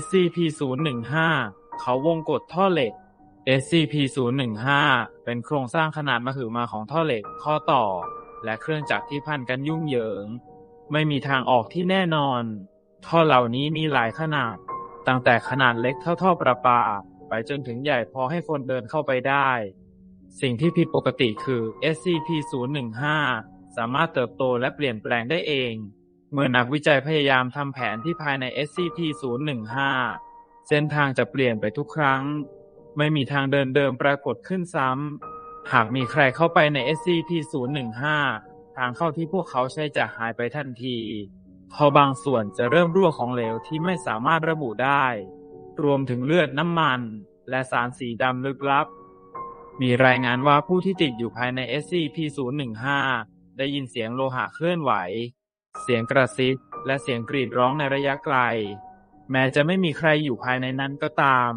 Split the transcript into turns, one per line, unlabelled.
SCP-015 เขาวงกฏท่อเหล็ก SCP-015 เป็นโครงสร้างขนาดมหึมาของท่อเหล็ก ข้อต่อ และเครื่องจักรที่พันกันยุ่งเหยิง ไม่มีทางออกที่แน่นอน ท่อเหล่านี้มีหลายขนาด ตั้งแต่ขนาดเล็กเท่าท่อประปา ไปจนถึงใหญ่พอให้คนเดินเข้าไปได้ สิ่งที่ผิดปกติคือ SCP-015 สามารถเติบโตและเปลี่ยนแปลงได้เอง เมื่อนักวิจัยพยายามทำแผนที่ภายใน SCP-015 เส้นทางจะเปลี่ยนไปทุกครั้ง ไม่มีทางเดินเดิมปรากฏขึ้นซ้ำ หากมีใครเข้าไปใน SCP-015 ทางเข้าที่พวกเขาใช้จะหายไปทันที พอบางส่วนจะเริ่มรั่วของเหลวที่ไม่สามารถระบุได้ รวมถึงเลือดน้ำมัน และสารสีดำลึกลับ มีรายงานว่าผู้ที่ติดอยู่ภายใน SCP-015 ได้ยินเสียงโลหะเคลื่อนไหว เสียงกระซิบและเสียงกรีดร้องในระยะไกล แม้จะไม่มีใครอยู่ภายในนั้นก็ตาม